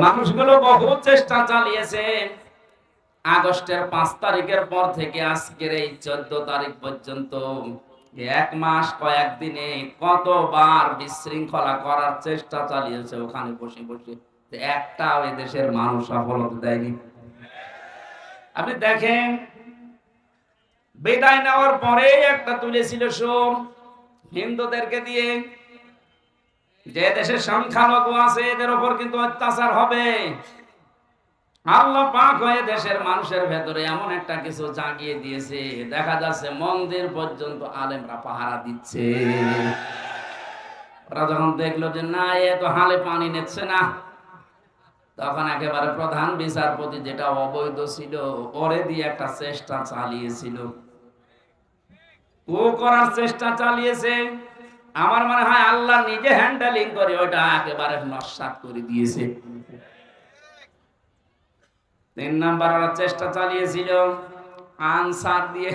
মানুষগুলো বহু চেষ্টা চালিয়েছে। আগস্টের পাঁচ তারিখের পর থেকে আজকের এই চোদ্দ তারিখ পর্যন্ত এক মাস কয়েকদিনে কতবার বিশৃঙ্খলা করার চেষ্টা চালিয়েছে ওখানে বসে বসে। একটা ওই দেশের মানুষ সফলতা দেয়নি। আপনি দেখেন, বিদায় নেওয়ার পরে একটা তুলেছিল সোম হিন্দুদেরকে দিয়ে যে দেশের সংখ্যালঘু আছে, এদের ওপর কিন্তু অত্যাচার হবে। আল্লাহ পাক হয়ে দেশের মানুষের ভেতরে এমন একটা কিছু জাগিয়ে দিয়েছে। দেখা যাচ্ছে মন্দির পর্যন্ত আলেমরা পাহারা দিচ্ছে। ওরা যখন দেখল যে না, এ তো হালে পানি নিচ্ছে না, তখন একেবারে প্রধান বিচারপতি যেটা অবৈধ ছিল, ওরে দিয়ে একটা চেষ্টা চালিয়েছিল। ও করার চেষ্টা চালিয়েছে। আমার মনে হয় আল্লাহ নিজে হ্যান্ডেলিং করে ওটা একেবারে নস্বাত করে দিয়েছে। তিন নাম্বার ওরা চেষ্টা চালিয়েছিল। আনসার দিয়ে।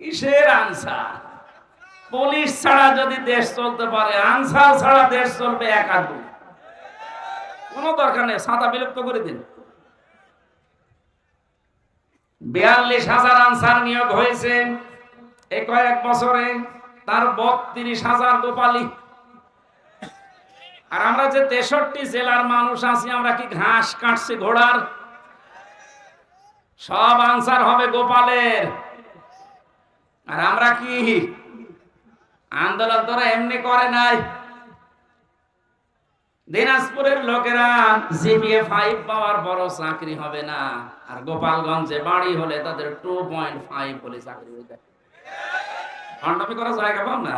কিসের আনসার? পুলিশ ছাড়া যদি দেশ চলতে পারে, আনসার ছাড়া দেশ চলবে একাধু। কোন দরকার নেই সাদা বিলুপ্ত করে দিন। বিয়াল্লিশ হাজার আনসার নিয়োগ হয়েছে। এই কয়েক বছরে তার বত্রিশ হাজার গোপালী। আর আমরা যে তেষট্টি জেলার মানুষ আছি, আমরা কি ঘাস কাটছে ঘোড়ার? সব আনসার হবে গোপালের। আর আমরা কি? আন্দোলন তোরা এমনি করে নাই। দিনাজপুরের লোকেরা জিপিএ ফাইভ পাওয়ার বড় চাকরি হবে না। আর গোপালগঞ্জে বাড়ি হলে তাদের টু পয়েন্ট ফাইভ বলে চাকরি হয়ে যায়। খণ্ডমি করার জায়গা পাও না?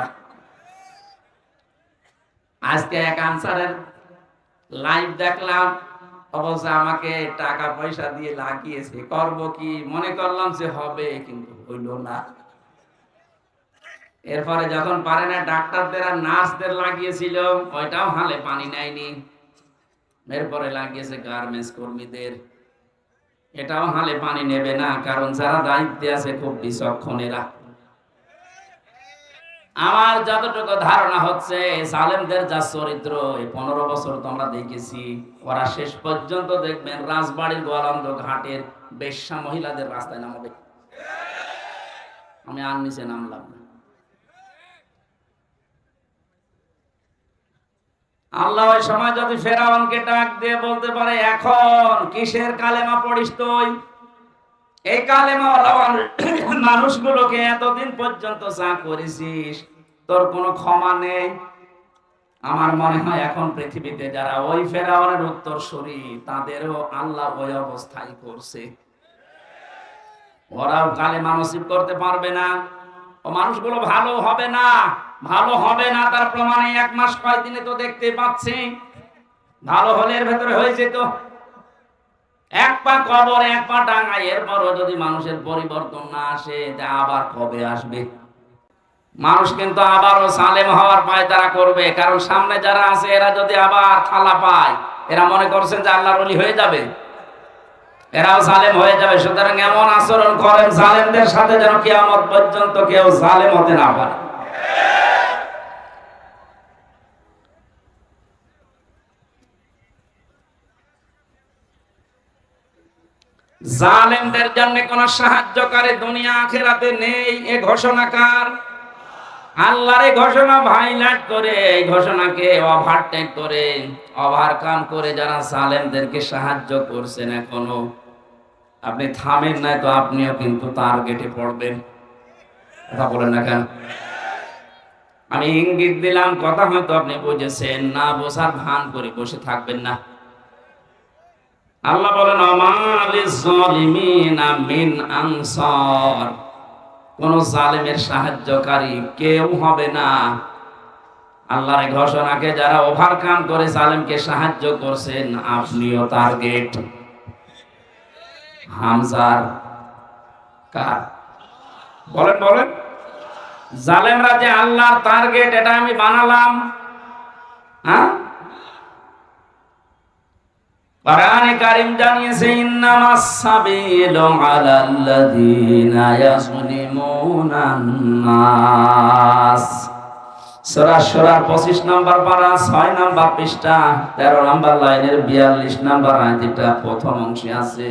আজকে এক আনসারের লাইভ দেখলাম, অবশ্য আমাকে টাকা পয়সা দিয়ে লাগিয়েছে। করব কি? মনে করলাম যে হবে, কিন্তু হইল না। এরপরে যখন পারে না, ডাক্তারদের আর নার্সদের লাগিয়েছিল ওইটাও হালে পানি নেয়নি। এরপরে লাগিয়েছে গার্মেন্টস কর্মীদের। এটাও হালে পানি নেবে না, কারণ যারা দায়িত্বে আছে, খুব বিচক্ষণেরা। আমার যতটুকু ধারণা হচ্ছে সালেমদের যা চরিত্র, এই পনেরো বছর তোমরা দেখেছি। ওরা শেষ পর্যন্ত দেখবেন রাজবাড়ির গোয়ালন্দ ঘাটের বেশ্যা মহিলাদের রাস্তায় নামাবে। আমি আর নিচে নামলাম আল্লাহ ওই সময় যদি ফেরাউনকে ডাক দিয়ে বলতে পারে, এখন কিসের কালেমা পড়িস তুই? এই কালেমা মানুষগুলোকে এতদিন পর্যন্ত যা করেছিস, তোর কোনো ক্ষমা নেই। আমার মনে হয় এখন পৃথিবীতে যারা ওই ফেরাউনের উত্তর সরি, তাদেরও আল্লাহ ওই অবস্থায় করছে। ওরাও কালে নসিব করতে পারবে না। ও মানুষগুলো ভালো হবে না, ভালো হবে না, তার প্রমাণে এক মাস কয়েকদিনে তো দেখতে পাচ্ছি। ভালো হলে এর ভেতরে হয়ে যেত। এক পা কবর, এক পা টাঙ্গাই এরপরও যদি মানুষের পরিবর্তন না আসে, তা আবার কবে আসবে? মানুষ কিন্তু আবারও সালেম হওয়ার পায় তারা করবে। কারণ সামনে যারা আছে, এরা যদি আবার থালা পায়, এরা মনে করছেন যে আল্লাহর অলি হয়ে যাবে। এরাও সালেম হয়ে যাবে। সুতরাং এমন আচরণ করেন সালেমদের সাথে যেন কিয়ামত পর্যন্ত কেউ সালেম হতে না পারে। জালেমদের জন্য কোন সাহায্যকারী দুনিয়া আখেরাতে নেই, এ ঘোষণাকার আল্লাহর এই ঘোষণা ভাইলাট করে, এই ঘোষণাকে ওভারটেক করে ওভারকাম করে যারা জালেমদেরকে সাহায্য করছেন এখনও। আপনি থামেন নাই তো আপনিও কিন্তু তার গেটে পড়বেন। কথা বলেন না কেন? আমি ইঙ্গিত দিলাম, কথা হয়তো আপনি বুঝেছেন, না বসার ভান করে বসে থাকবেন না। আল্লাহ বলেন মিন আনসার। কোন জালেমের সাহায্যকারী কেউ হবে না। আল্লাহর ঘোষণাকে যারা ওভারকাম করে জালেমকে সাহায্য করছেন, আপনিও টার্গেট হামজার কার? বলেন বলেন। জালেমরা যে আল্লাহর টার্গেট এটা আমি বানালাম। হ্যাঁ? কোরআনে কারীম জানিয়েছে ইন্নামাস সাবিলু আলাল্লাযীনা ইয়াজলিমুনান নাস। সরা সরা পঁচিশ নাম্বার পারা, ছয় নাম্বার পৃষ্ঠা, তেরো নাম্বার লাইনের বিয়াল্লিশ নাম্বার আয়াতিটা প্রথম অংশে আছে।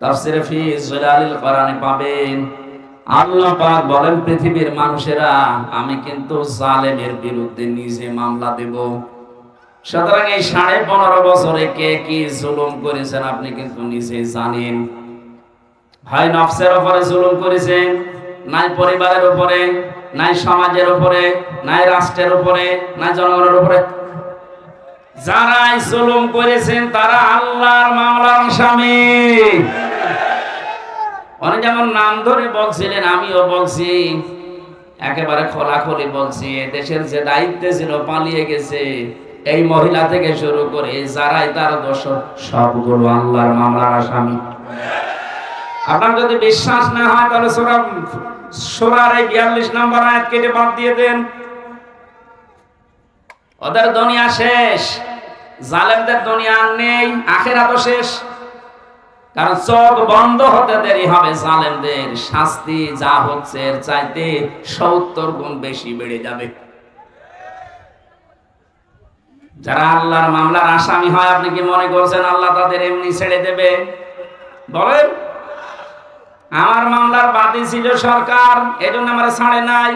তাফসিরে ফি জলালিল কোরআনে পাবেন, আল্লাহ পাক বলেন, পৃথিবীর মানুষেরা, আমি কিন্তু জালেমের বিরুদ্ধে নিজে মামলা দেব। সুতরাং এই সাড়ে পনেরো বছরে কে কি জুলুম করেছেন আপনি কিন্তু নিজে জানেন। ভাই নফসের উপরে জুলুম করেছেন, নাই পরিবারের উপরে, নাই সমাজের উপরে, নাই রাষ্ট্রের উপরে, নাই জনগণের উপরে। যারাই জুলুম করেছেন তারা আল্লাহর মামলার আসামি অনেক যেমন নাম ধরে বলছিলেন, আমিও বলছি, একেবারে খোলাখলি বলছি দেশের যে দায়িত্বে ছিল পালিয়ে গেছে। এই মহিলা থেকে শুরু করে যারাই তার দোষ সবগুলো আল্লাহর মামলার আসামি। আপনার যদি বিশ্বাস না হয়, তাহলে সোরা সোরার এই বিয়াল্লিশ নম্বর আয়াত কেটে বাদ দিয়ে দেন। ওদের দুনিয়া শেষ, জালেমদের দুনিয়া আর নেই আখেরা তো শেষ। কারণ চোখ বন্ধ হতে দেরি হবে জালেমদের শাস্তি, যা হচ্ছে এর চাইতে সত্তর গুণ বেশি বেড়ে যাবে। যারা আল্লাহর মামলার আসামি হয়, আপনি কি মনে করছেন আল্লাহ তাদের এমনি ছেড়ে দেবে? বলেন। আমার মামলার বাদী ছিল সরকার, এজন্য আমার ছাড়ে নাই।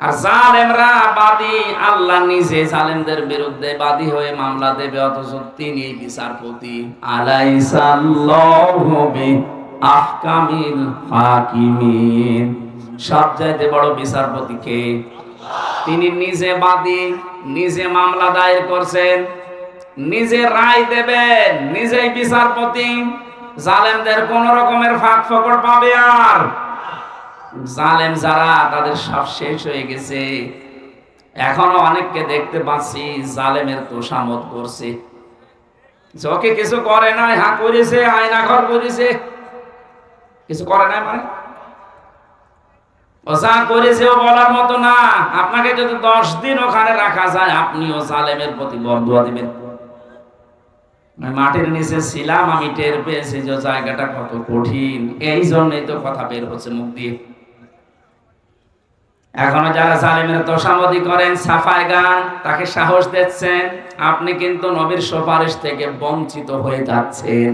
আর জালেমরা আল্লাহ নিজে জালেমদের বিরুদ্ধে বাদী হয়ে মামলা দেবে, অথচ তিনি বিচারপতি। আলাইসাল্লাহু আহকামিল হাকিমিন। সব চাইতে বড় বিচারপতি কে? তিনি নিজে বাদী, নিজে মামলা দায়ের করছেন। নিজে রায় দেবেন, নিজেই বিচারপতি। জালেমদের কোন রকমের ফাঁক ফকর পাবে আর। জালেম যারা, তাদের সব শেষ হয়ে গেছে। এখনও অনেককে দেখতে পাচ্ছি, জালেমের তোষামত করছে। চোখে কিছু করে নাই হা করেছে আয়না ঘর করেছে কিছু করে নাই মানে? যা করেছে ও বলার মতো না। আপনাকে যদি দশ দিন ওখানে রাখা যায়, আপনিও জালেমের প্রতি বদুয়া দিবেন। মাটির নিচে ছিলাম, আমি টের পেয়েছি যে জায়গাটা কত কঠিন। এই জন্যই তো কথা বের হচ্ছে মুখ দিয়ে। এখনও যারা জালিমের তোষামদি করেন সাফায় গান, তাকে সাহস দিচ্ছেন, আপনি কিন্তু নবীর সুপারিশ থেকে বঞ্চিত হয়ে যাচ্ছেন।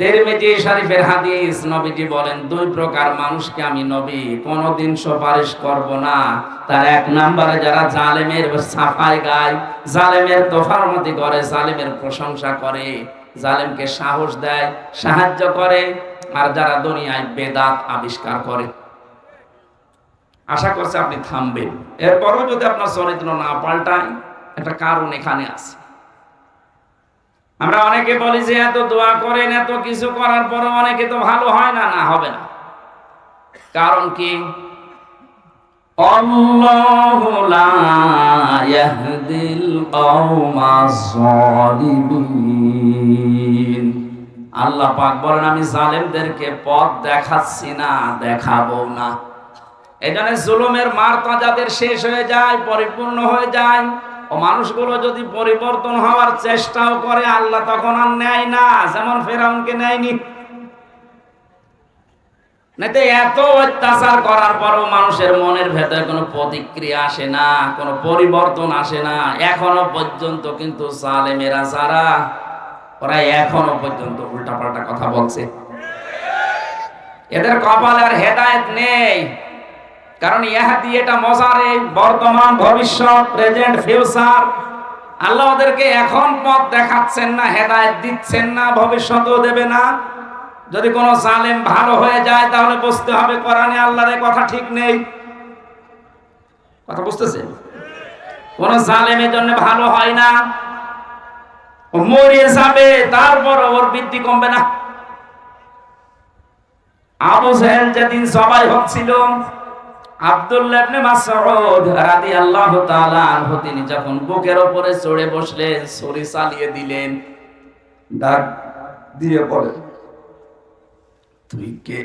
তেরমিজি শরীফের হাদিস নবীজি বলেন, দুই প্রকার মানুষকে আমি নবী, কোনোদিন সুপারিশ করব না। তার এক নম্বরে যারা জালেমের সাফাই গায়, জালেমের তোফারমতি করে, জালেমের প্রশংসা করে, জালেমকে সাহস দেয়, সাহায্য করে, আর যারা দুনিয়ায় বেদাত আবিষ্কার করে। আশা করছে আপনি থামবেন। এরপরও যদি আপনার চরিত্র না পাল্টায়, একটা কারণ এখানে আছে। আমরা অনেকে বলি যে এত দোয়া করেন, এত কিছু করার পর অনেকে তো ভালো হয় না না হবে না। কারণ কি? আল্লাহু পাক বলেন, আমি জালেমদেরকে পথ দেখাচ্ছি না, দেখাবো না। এখানে জুলুমের মার্তা যাদের শেষ হয়ে যায়, পরিপূর্ণ হয়ে যায় ও মানুষগুলো যদি পরিবর্তন হওয়ার চেষ্টাও করে, আল্লাহ তখন আর নেয় না, যেমন ফেরাউনকে নেয়নি। এত অত্যাচার করার পরও মানুষের মনের ভেতরে কোনো প্রতিক্রিয়া আসে না, কোনো পরিবর্তন আসে না। এখনও পর্যন্ত কিন্তু জালেমেরা যারা ওরা এখনও পর্যন্ত উল্টাপাল্টা কথা বলছে। এদের কপালে আর হেদায়েত নেই। কারণ ইহাদি এটা মজারে বর্তমান ভবিষ্যৎ প্রেজেন্ট ফিউচার আল্লাহ ওদেরকে এখন পথ দেখাচ্ছেন না, হেদায়েত দিচ্ছেন না, ভবিষ্যতেও দেবে না। যদি কোনো জালেম ভালো হয়ে যায়, তাহলে বুঝতে হবে কোরআনে আল্লাহর কথা ঠিক নেই। কথা বুঝতেছে? কোন জালেমের জন্য ভালো হয় না। ও মরে যাবে, তারপর ওর বৃদ্ধি কমবে না। আবু জাহেল যেদিন সবাই হচ্ছিল আব্দুল্লাহ ইবনে মাসউদ রাদিয়াল্লাহু তাআলা আনহু, তিনি যখন বুকের উপরে চড়ে বসলেন, ছুরি চালিয়ে দিলেন ডাক দিয়ে বলে তুই কে?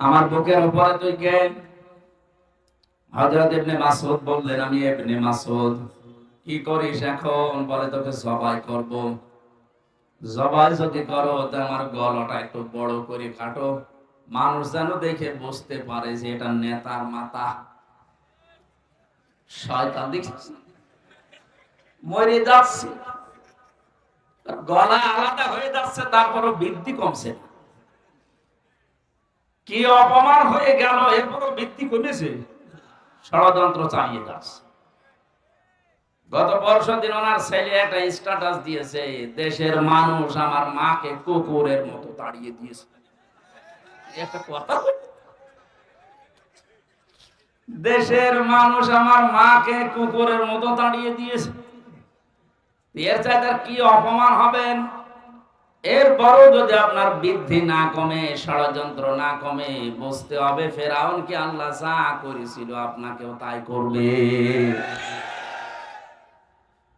আমার বুকের উপরে তুই কে? হযরত ইবনে মাসউদ বললেন, আমি ইবনে মাসউদ। কি করিস এখন? বলে তোকে জবাই করব। জবাই যদি করো, তো আমার গলাটা একটু বড় করে কাটো। মানুষ যেন দেখে বুঝতে পারে যে এটা নেতার মাথা। শয়তান দেখছিস মরে যাচ্ছে। গলা আলাদা হয়ে যাচ্ছে, তারপরও বৃদ্ধি কমছে কি অপমান হয়ে গেল, এরপরও বৃদ্ধি কমেছে। ষড়যন্ত্র চালিয়ে যাচ্ছে। গত দিন ওনার ছেলে একটা স্ট্যাটাস দিয়েছে, দেশের মানুষ আমার মাকে কুকুরের মতো তাড়িয়ে দিয়েছে। দেশের মানুষ আমার মাকে কুকুরের মতো তাড়িয়ে দিয়েছে। এর চাইতে কি অপমান হবেন? এরপরও যদি আপনার বৃদ্ধি না কমে, ষড়যন্ত্র না কমে, বুঝতে হবে ফেরাউন কি আল্লাহ যা করেছিল আপনাকেও তাই করবে।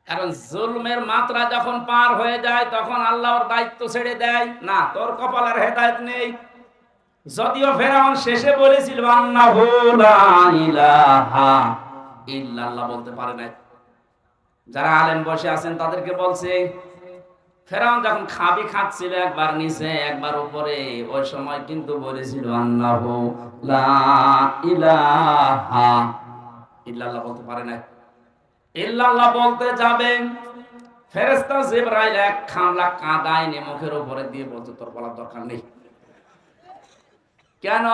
কারণ জুলমের মাত্রা যখন পার হয়ে যায়, তখন আল্লাহর দায়িত্ব ছেড়ে দেয়। না, তোর কপাল আর হেদায়েত নেই। যদিও ফেরাউন শেষে বলেছিল ইল্লাল্লাহ, বলতে পারে না যারা আলেম বসে আছেন তাদেরকে বলছে, ফেরাউন যখন খাবি খাচ্ছিল একবার নিচে, একবার উপরে, ওই সময় কিন্তু বলেছিল ইল্লাল্লাহ বলতে পারে না। ইল্লাল্লাহ বলতে যাবেন জিবরাইল এক খামলা কাদায় নিয়ে মুখের উপরে দিয়ে বলতে তোর বলার দরকার নেই। কেন?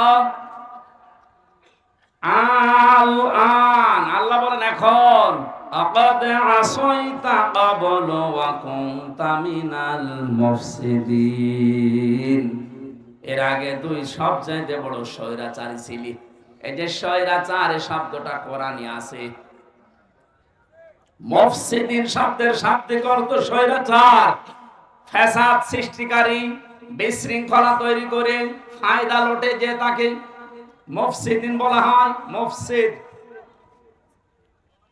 আল আন আল্লাহ বলেন, এখন আকাদ আসইতা ক্বাবল ওয়া কুনতা মিনাল মুফসিদিন। এর আগে তুই সবচাইতে বড় স্বৈরাচারী ছিলি। এই যে স্বৈরাচার শব্দটা কোরআনে আছে। মফসিদিন শব্দের শাব্দিক অর্থ স্বৈরাচার। ফ্যাসাদ সৃষ্টিকারী, বিশৃঙ্খলা তৈরি করে ফায়দা লোটে যে তাকে মফসিদিন বলা হয়। মফসিদ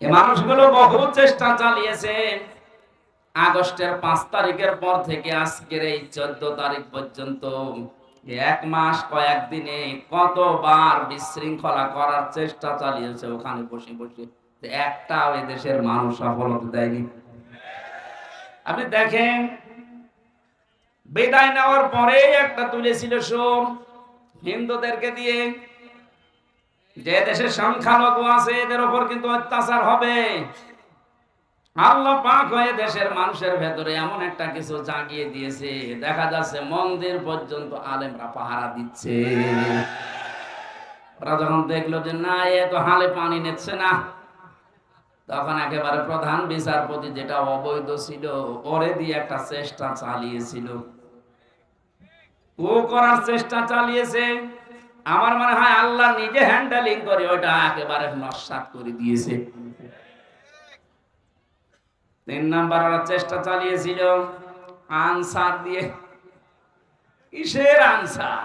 এই মানুষগুলো বহু চেষ্টা চালিয়েছে। আগস্টের পাঁচ তারিখের পর থেকে আজকের এই চোদ্দ তারিখ পর্যন্ত এক মাস কয়েকদিনে কতবার বিশৃঙ্খলা করার চেষ্টা চালিয়েছে ওখানে বসে বসে। একটা ওই দেশের মানুষ সফলতা দেয়নি। আপনি দেখেন, বিদায় নেওয়ার পরে একটা তুলেছিল সোম হিন্দুদেরকে দিয়ে যে দেশের সংখ্যালঘু আছে, এদের উপর কিন্তু অত্যাচার হবে। আল্লাহ পাক হয়ে দেশের মানুষের ভেতরে এমন একটা কিছু জাগিয়ে দিয়েছে। দেখা যাচ্ছে মন্দির পর্যন্ত আলেমরা পাহারা দিচ্ছে। ওরা যখন দেখল যে না, এ তো হালে পানি নিচ্ছে না, তখন একেবারে প্রধান বিচারপতি যেটা অবৈধ ছিল, ওরে দিয়ে একটা চেষ্টা চালিয়েছিল। ও করার চেষ্টা চালিয়েছে। আমার মনে হয় আল্লাহ নিজে হ্যান্ডেলিং করে ওটা একেবারে নস্বাত করে দিয়েছে। তিন নাম্বার ওরা চেষ্টা চালিয়েছিল, আনসার দিয়ে। কিসের আনসার?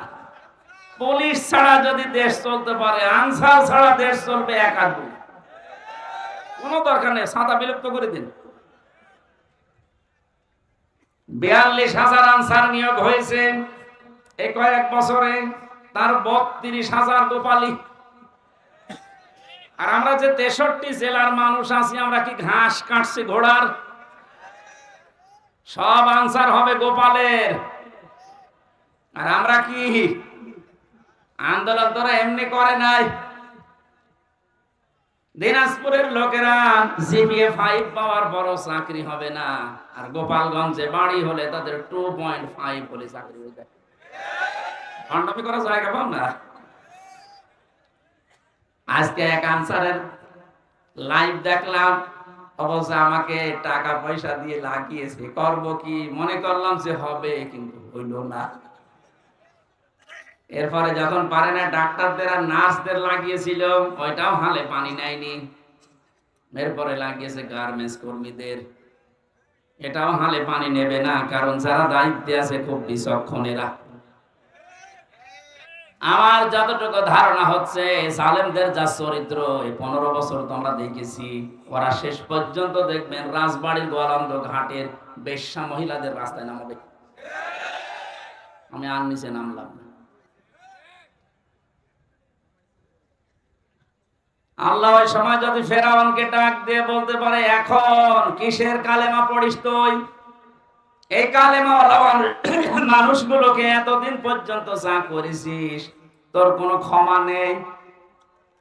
পুলিশ ছাড়া যদি দেশ চলতে পারে, আনসার ছাড়া দেশ চলবে একাধ কোনো দরকার নেই, সাদা বিলুপ্ত করে দিন। বিয়াল্লিশ হাজার আনসার নিয়োগ হয়েছে এই কয়েক বছরে। তার বত্রিশ হাজার গোপালী। আর আমরা যে তেষট্টি জেলার মানুষ আছি, আমরা কি ঘাস কাটছি ঘোড়ার? সব আনসার হবে গোপালের। আর আমরা কি? আন্দোলন তোরা এমনি করে নাই। দিনাজপুরের লোকেরা জিপিএ ফাইভ পাওয়ার বড় চাকরি হবে না। আর গোপালগঞ্জে বাড়ি হলে তাদের টু পয়েন্ট ফাইভ হলে চাকরি হয়ে যায়। ভণ্ডামি করার জায়গা পাও না? আজকে এক আনসারের লাইভ দেখলাম, অবশ্য আমাকে টাকা পয়সা দিয়ে লাগিয়েছে, করব কি? মনে করলাম যে হবে, কিন্তু হইল না। এরপরে যখন পারে না, ডাক্তারদের আর নার্সদের লাগিয়েছিল ওইটাও হালে পানি নেয়নি। এরপরে লাগিয়েছে গার্মেন্টস কর্মীদের। এটাও হালে পানি নেবে না, কারণ যারা দায়িত্বে আছে, খুব বিচক্ষণেরা আমার যতটুকু ধারণা হচ্ছে সালেমদের যা চরিত্র, এই পনেরো বছর তো আমরা দেখেছি। ওরা শেষ পর্যন্ত দেখবেন রাজবাড়ির গোয়ালন্দ ঘাটের বেশ্যা মহিলাদের রাস্তায় নামাবে। আমি আর নিচে নামলাম আল্লাহ ওই সময় যদি ফেরাউনকে ডাক দিয়ে বলতে পারে, এখন কিসের কালেমা পড়িস তুই? এই কালেমা মানুষগুলোকে এতদিন পর্যন্ত যা করেছিস, তোর কোনো ক্ষমা নেই।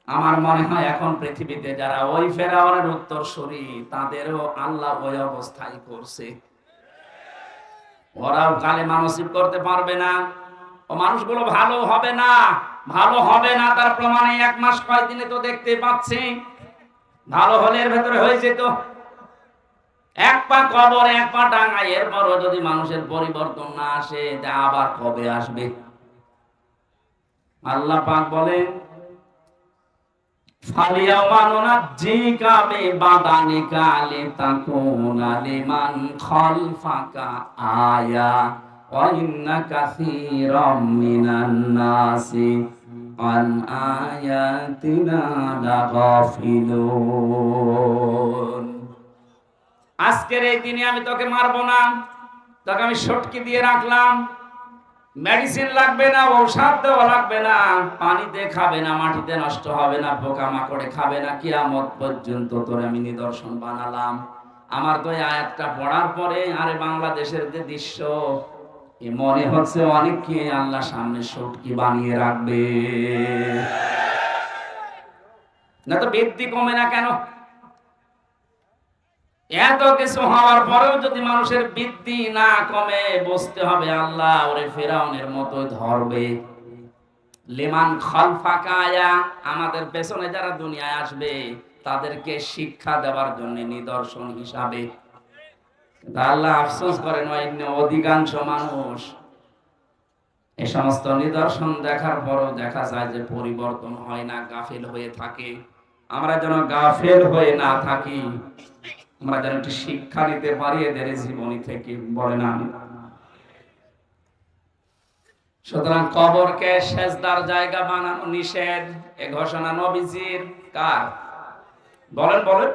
আমার মনে হয় এখন পৃথিবীতে যারা ওই ফেরাউনের উত্তর সরি তাদেরও আল্লাহ ওই অবস্থায় করছে। ওরাও কালে মানসিক করতে পারবে না। ও মানুষগুলো ভালো হবে না, ভালো হবে না, তার প্রমাণে এক মাস কয়দিনে তো দেখতে পাচ্ছি। ভালো হলে এর ভেতরে হয়ে যেত। এক পা কবর, এক পা ডাঙায় এরপরও যদি মানুষের পরিবর্তন না আসে, তা আবার কবে আসবে? আল্লাহ পাক বলেন আয়া মিনান নাসি আন আয়াতিনা লাগাফিলুন। আজকের এই দিনে আমি তোকে মারবো না। তোকে আমি সটকি দিয়ে রাখলাম। মেডিসিন লাগবে না, ঔষধ দেওয়া লাগবে না। পানিতে খাবে না, মাটিতে নষ্ট হবে না, পোকা মাকড়ে খাবে না। কিয়ামত পর্যন্ত তোর আমি নিদর্শন বানালাম। আমার তো এই আয়াতটা পড়ার পরে আরে বাংলাদেশের যে দৃশ্য, এ মনে হচ্ছে অনেককে আল্লাহ সামনে সটকি বানিয়ে রাখবে। না তো বৃদ্ধি কমে না কেন? এত কিছু হওয়ার পরেও যদি মানুষের বৃদ্ধি না কমে, বসতে হবে আল্লাহ ওরে ফেরাউনের মতোই ধরবে। লিমান খলফাকায়া, আমাদের পেছনে যারা দুনিয়ায় আসবে, তাদেরকে শিক্ষা দেওয়ার জন্য নিদর্শন হিসাবে। আল্লাহ আফসোস করেন অধিকাংশ মানুষ। এই সমস্ত নিদর্শন দেখার পরও দেখা যায় যে পরিবর্তন হয় না, গাফেল হয়ে থাকে। আমরা যেন গাফেল হয়ে না থাকি। আমরা যেন একটি শিক্ষা নিতে পারি এদের জীবনী থেকে বলে না সুতরাং কবরকে সেজদার জায়গা বানানো নিষেধ, এ ঘোষণা নবীজির। কার? বলেন বলেন।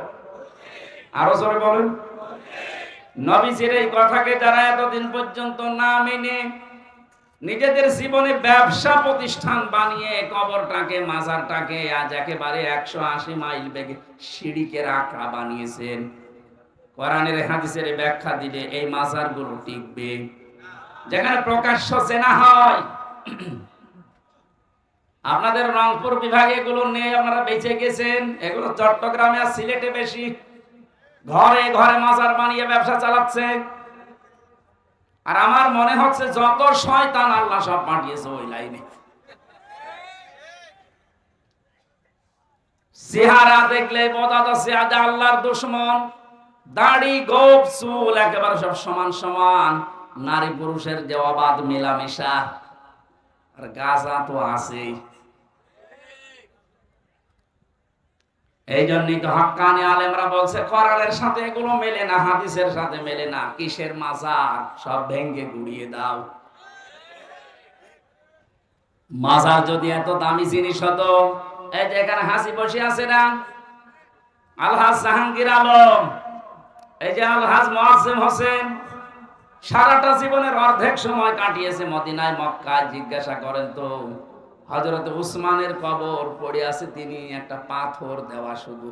আরও জোরে বলেন। নবীজির এই কথাকে যারা এতদিন পর্যন্ত না মেনে নিজেদের জীবনে ব্যবসা প্রতিষ্ঠান বানিয়ে কবরটাকে, মাজারটাকে আজ একেবারে একশো আশি মাইল বেগে সিঁড়িকে রাখা বানিয়েছেন কোরআনের হাদিসের ব্যাখ্যা দিলে এই মাজারগুলো টিকবে। যেখানে প্রকাশ্য চেনা হয়, আপনাদের রংপুর বিভাগে এগুলো নেই আপনারা বেঁচে গেছেন। এগুলো চট্টগ্রামে আর সিলেটে বেশি। ঘরে ঘরে মাজার বানিয়ে ব্যবসা চালাচ্ছে। আর আমার মনে হচ্ছে যত শয়তান আল্লাহ সব পাঠিয়েছে ওই লাইনে। চেহারা দেখলে যাচ্ছে আজ আল্লাহর দুশ্মন। দাড়ি, গোপ, চুল একেবারে সব সমান সমান। নারী পুরুষের যে অবাধ মেলামেশা। আর গাজা তো আছেই এই হক্কানি আলেমরা বলছে সাথে এগুলো মেলে না, হাদিসের সাথে মেলে না। কিসের মাজার? সব ভেঙ্গে গুড়িয়ে দাও। মাজার যদি এত দামি জিনিস হতো, এই যে এখানে হাসি বসে আছে না? আলহাজ জাহাঙ্গীর আলম। এই যে আলহাজ মোয়াসেম হোসেন, সারাটা জীবনের অর্ধেক সময় কাটিয়েছে মদিনায় মক্কায়, জিজ্ঞাসা করেন তো হজরত উসমানের কবর পড়ে আছে তিনি, একটা পাথর দেওয়া শুধু।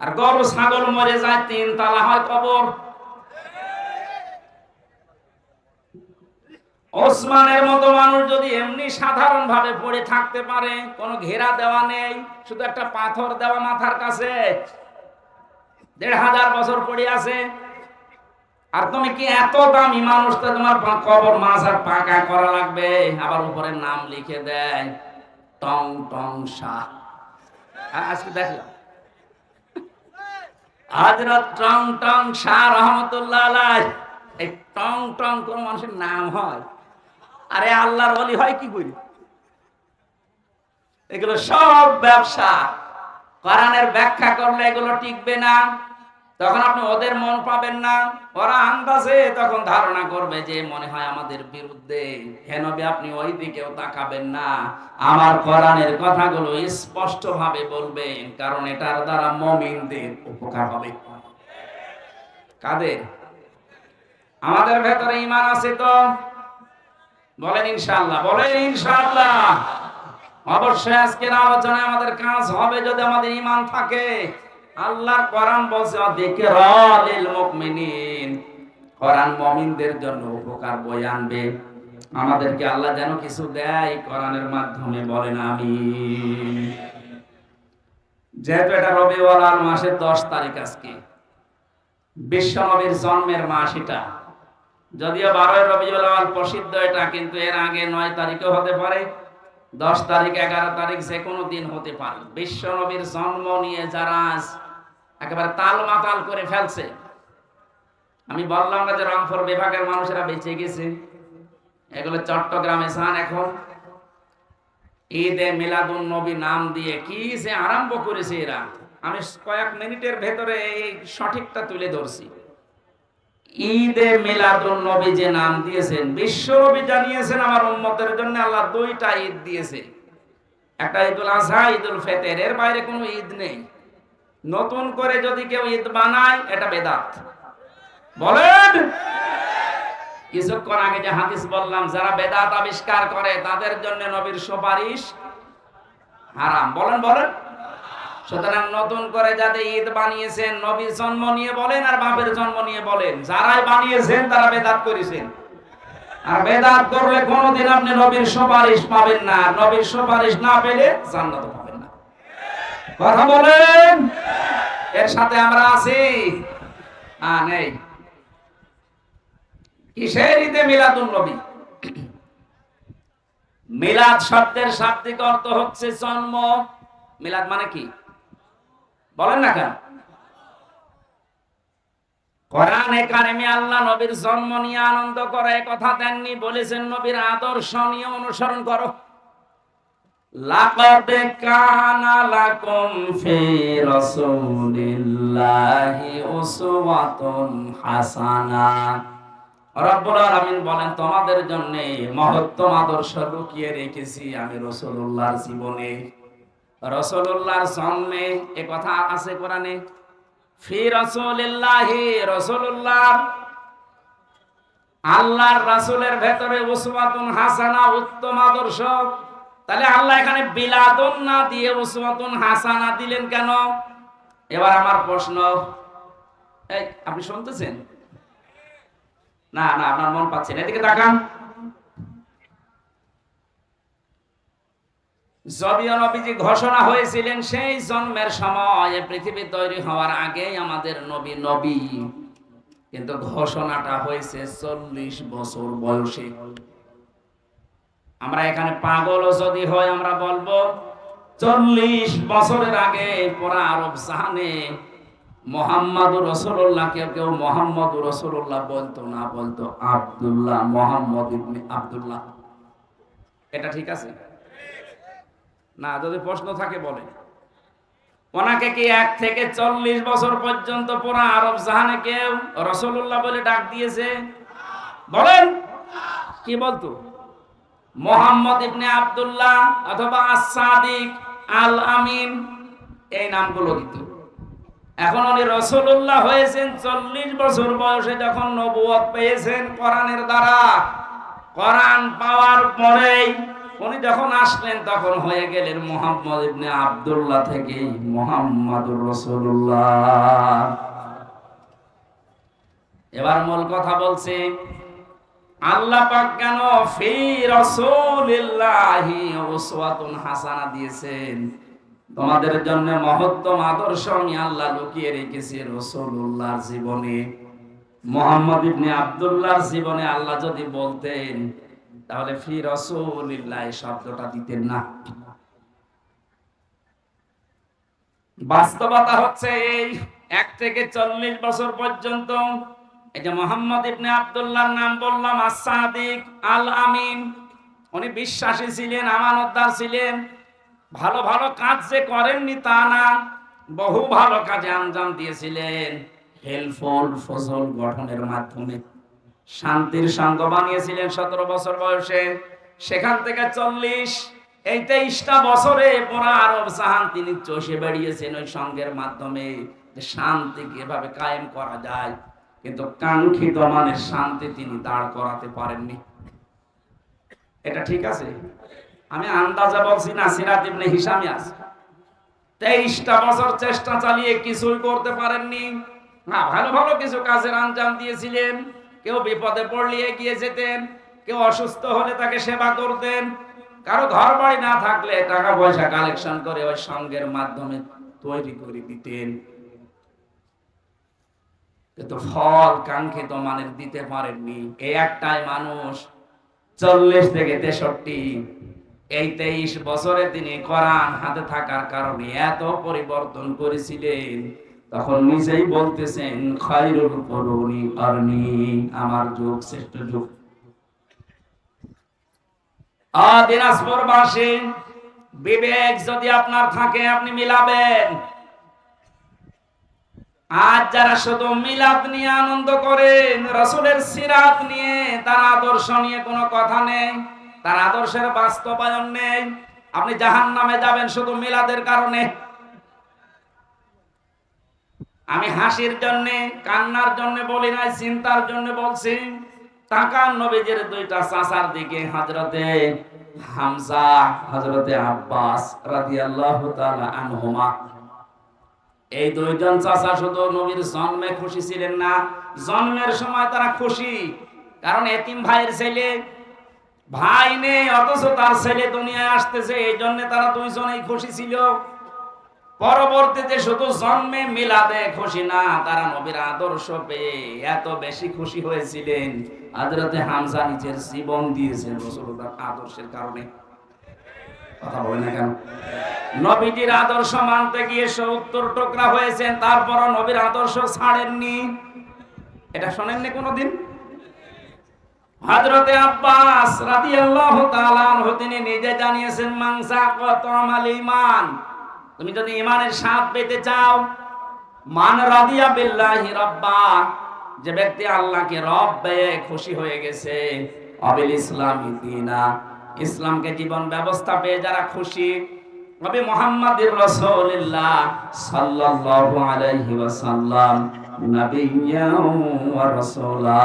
আর গরু, ছাগল মরে যায়, তিন তালা হয় কবর। ওসমানের মতো মানুষ যদি এমনি সাধারণ ভাবে পড়ে থাকতে পারে, কোনো ঘেরা দেওয়া নেই, শুধু একটা পাথর দেওয়া মাথার কাছে দেড় হাজার বছর পড়ে আছে। আর তুমি কি এত দামি মানুষ, তো তোমার কবর মাঝার পাকা করা লাগবে। আবার উপরে নাম লিখে দেয়, টং টং শাহ। আজকে দেখলাম। হজরত টং টং শাহ রহমতুল্লাহ এই টং টং কোন মানুষের নাম হয়। আরে আল্লাহর বলি হয় কি করি? এগুলো সব ব্যবসা। কোরআনের ব্যাখ্যা করলে এগুলো টিকবে না। তখন আপনি ওদের মন পাবেন না। ওরা আন্দাজে তখন ধারণা করবে যে মনে হয় আমাদের বিরুদ্ধে। হেন আপনি ওই দিকেও তাকাবেন না। আমার কোরআনের কথাগুলো স্পষ্ট ভাবে বলবেন, কারণ এটার দ্বারা মমিনদের উপকার হবে। কাদের? আমাদের ভেতরে ইমান আছে তো? বলেন ইনশাআল্লাহ বলেন ইনশাআল্লাহ। অবশ্যই আজকের আলোচনায় আমাদের কাজ হবে যদি আমাদের ইমান থাকে। আল্লাহর কোরআন বলছে কোরআন জন্য উপকার আনবে। আমাদেরকে আল্লাহ যেন কিছু দেয় কোরআনের মাধ্যমে বলেন, আমিন। যেহেতু এটা আল মাসের দশ তারিখ আজকে, বিশ্ব নবীর জন্মের মাস এটা। যদিও বারোই রবিউল আল প্রসিদ্ধ এটা, কিন্তু এর আগে নয় তারিখও হতে পারে। দশ তারিখ, এগারো তারিখ যে কোনো দিন হতে পারে। বিশ্ব নবীর জন্ম নিয়ে যারা আজ একেবারে তাল মাতাল করে ফেলছে, আমি বললাম না যে রংপুর বিভাগের মানুষেরা বেঁচে গেছে। এগুলো চট্টগ্রামে সান এখন। ঈদে মিলাদুন নবী নাম দিয়ে কি যে আরম্ভ করেছে এরা। আমি কয়েক মিনিটের ভেতরে এই সঠিকটা তুলে ধরছি। ঈদে মিলাদুন নবী যে নাম দিয়েছেন, বিশ্ব নবী জানিয়েছেন আমার উম্মতের জন্য আল্লাহ দুইটা ঈদ দিয়েছে। একটা ঈদুল আজহা ঈদুল ফেতের, এর বাইরে কোনো ঈদ নেই। নতুন করে যদি কেউ ঈদ বানায়, এটা বেদাত। বলেন? কিছুক্ষণ আগে যে হাদিস বললাম, যারা বেদাত আবিষ্কার করে, তাদের জন্য নবীর সুপারিশ হারাম। বলেন বলেন। সুতরাং নতুন করে যাতে ঈদ বানিয়েছেন, নবীর জন্ম নিয়ে বলেন আর বাপের জন্ম নিয়ে বলেন। যারাই বানিয়েছেন, তারা বেদাত করেছেন। আর বেদাত করলে কোনোদিন আপনি নবীর সুপারিশ পাবেন না। নবীর সুপারিশ না পেলে জান্নাত পাবেন না। কথা বলেন? এর সাথে আমরা আছি। হ্যাঁ নেই। কিসের ঈদে মিলাদুন নবী? মিলাদ শব্দের শাব্দিক অর্থ হচ্ছে জন্ম। মিলাদ মানে কি? বলেন না কেন? আল্লাহ নবীর জন্ম নিয়ে আনন্দ করে কথা দেননি, বলেছেন নবীর আদর্শ নিয়ে অনুসরণ করো। বলেন, তোমাদের জন্য মহত্তম আদর্শ লুকিয়ে রেখেছি আমি রাসূলুল্লাহর জীবনে। রাসূলুল্লাহর জন্মে এ কথা আছে কোরআনে। ফি রাসূলিল্লাহি রাসূলুল্লাহ আল্লাহর রাসূলের ভেতরে উসওয়াতুন হাসানা, উত্তম আদর্শ। তাহলে আল্লাহ এখানে বিলাদন না দিয়ে উসওয়াতুন হাসানা দিলেন কেন? এবার আমার প্রশ্ন, এই আপনি শুনতেছেন? না না, আপনার মন পাচ্ছেন এদিকে তাকান। যদিও নবীজি ঘোষণা হয়েছিলেন, সেই জন্মের সময় পৃথিবী তৈরি হওয়ার আগেই আমাদের নবী নবী। কিন্তু ঘোষণাটা হয়েছে চল্লিশ বছর বয়সে। আমরা এখানে পাগলও যদি হয়, আমরা বলব চল্লিশ বছরের আগে পরা আরব জাহানে মোহাম্মদুর রসুল্লাহ কেউ কেউ মোহাম্মদুর রসুল্লাহ বলতো, না বলতো আব্দুল্লাহ, মোহাম্মদ আব্দুল্লাহ। এটা ঠিক আছে? না, যদি প্রশ্ন থাকে বলে ওনাকে কি এক থেকে চল্লিশ বছর পর্যন্ত পুরা আরব জাহানে কেউ রসুল্লাহ বলে ডাক দিয়েছে? বলেন। কি বলতো? মোহাম্মদ ইবনে আব্দুল্লাহ অথবা আসাদিক আল আমিন এই নামগুলো দিত। এখন উনি রসুল্লাহ হয়েছেন চল্লিশ বছর বয়সে যখন নবুয়ত পেয়েছেন কোরআনের দ্বারা। কোরআন পাওয়ার পরেই উনি যখন আসলেন, তখন হয়ে গেলেন মোহাম্মদ ইবনে আব্দুল্লাহ থেকে মোহাম্মদুর রসুল্লাহ এবার মূল কথা বলছে, আল্লাহ পাক কেন ফি রাসূলিল্লাহি উসওয়াতুন হাসানা দিয়েছেন? তোমাদের জন্য মহত্তম আদর্শ আমি আল্লাহ লুকিয়ে রেখেছি রাসূলুল্লাহর জীবনে। মোহাম্মদ ইবনে আব্দুল্লাহর জীবনে আল্লাহ যদি বলতেন তাহলে ফি রাসূলিল্লাহ শব্দটা দিতেন না। বাস্তবতা হচ্ছে এই এক থেকে চল্লিশ বছর পর্যন্ত এই যে মোহাম্মদ ইবনে আব্দুল্লাহর নাম বললাম আসাদিক আল আমিন উনি বিশ্বাসী ছিলেন, আমানতদার ছিলেন। ভালো ভালো কাজ যে করেননি তা না, বহু ভালো কাজে আঞ্জাম দিয়েছিলেন। হেলফুল ফসল গঠনের মাধ্যমে। শান্তির সঙ্গ বানিয়েছিলেন সতেরো বছর বয়সে। সেখান থেকে চল্লিশ, এই তেইশটা বছরে পুরা আরব জাহান তিনি চষে বেরিয়েছেন ওই সঙ্গের মাধ্যমে যে শান্তিকে এভাবে কায়েম করা যায়। কিন্তু কাঙ্ক্ষিত মানের শান্তি তিনি দাঁড় করাতে পারেননি। এটা ঠিক আছে? আমি আন্দাজা বলছি না, সিরাত ইবনে হিসামে আছে। তেইশটা বছর চেষ্টা চালিয়ে কিছুই করতে পারেননি। না, ভালো ভালো কিছু কাজের আঞ্জাম দিয়েছিলেন। কেউ বিপদে পড়লে এগিয়ে যেতেন, কেউ অসুস্থ হলে তাকে সেবা করতেন। কারও ঘর বাড়ি না থাকলে টাকা পয়সা কালেকশন করে ওই সঙ্গের মাধ্যমে তৈরি করে দিতেন। কিন্তু ফল কাঙ্ক্ষিত মানের দিতে পারেননি। এই একটাই মানুষ, চল্লিশ থেকে তেষট্টি। এই তেইশ বছরে তিনি কোরআন হাতে থাকার কারণে এত পরিবর্তন করেছিলেন। তখন নিজেই বলতেছেন করুনি করনি আমার যুগ, শ্রেষ্ঠ যুগ। দিনাজপুর বাসী, বিবেক যদি আপনার থাকে, আপনি মিলাবেন। আজ যারা শুধু মিলাদ নিয়ে আনন্দ করেন, রসুলের সিরাত নিয়ে, তার আদর্শ নিয়ে কোনো কথা নেই, তার আদর্শের বাস্তবায়ন নেই। আপনি জাহান নামে যাবেন শুধু মিলাদের কারণে। আমি হাসির জন্য, কান্নার জন্য বলি নাই, চিন্তার জন্য বলছি, তাকান নবীজের দুইটা চাচার দিকে হজরতে হামজা হজরতে আব্বাস রাদিয়াল্লাহু তাআলা আনহুমা। এই দুইজন চাচা শুধু নবীর জন্মে খুশি ছিলেন না, জন্মের সময় তারা খুশি, কারণ এতিম ভাইয়ের ছেলে, ভাই নেই, অথচ তার ছেলে দুনিয়ায় আসতেছে, এই জন্য তারা দুইজনেই খুশি ছিল। পরবর্তীতে শুধু জন্মে মিলাদে খুশি না, তারা নবীর আদর্শ পেয়ে এত বেশি খুশি হয়েছিলেন। হযরতে হামজা নিজের জীবন দিয়েছেন রাসূলুল্লাহর আদর্শের কারণে। নবীজির আদর্শ মানতে গিয়ে টুকরা হয়েছেন নবীর আদর্শ ছাড়েননি। এটা শোনেননি কোনোদিন? হযরতে আব্বাস তিনি নিজে জানিয়েছেন মাংসা কত আমাল ঈমান। তুমি যদি ঈমানের স্বাদ পেতে চাও, মান রাদিয়া বিল্লাহি রাব্বা, যে ব্যক্তি আল্লাহকে রব পেয়ে খুশি হয়ে গেছে, অবিল ইসলামী দিনা। ইসলামকে জীবন ব্যবস্থা পেয়ে যারা খুশি, নবী মুহাম্মাদুর রাসূলুল্লাহ সাল্লাল্লাহু আলাইহি ওয়াসাল্লাম নবিয়্যাও ওয়া রাসূলা।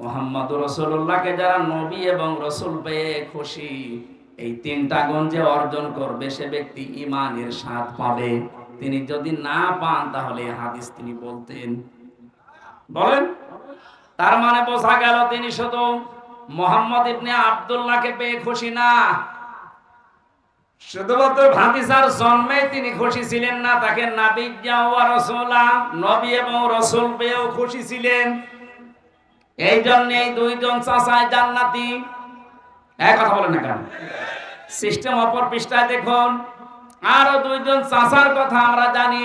মোহাম্মদ রসুল্লাহকে যারা নবী এবং রসুল পেয়ে খুশি এই তিনটা গঞ্জে অর্জন করবে, সে ব্যক্তি ইমানের স্বাদ পাবে। তিনি যদি না পান, তাহলে হাদিস তিনি বলতেন। বলেন? তার মানে বোঝা গেল তিনি শুধু মোহাম্মদ ইবনে আব্দুল্লাহকে পেয়ে খুশি না। শুধুমাত্র ভাতিসার জন্মে তিনি খুশি ছিলেন না, তাকে নবী এবং রসুল পেয়েও খুশি ছিলেন। এই জন্য এই দুইজন চাচাই জান্নাতি এক কথা বলেন না কেন? সিস্টেম অপর পৃষ্ঠায় দেখুন। আরও দুইজন চাষার কথা আমরা জানি।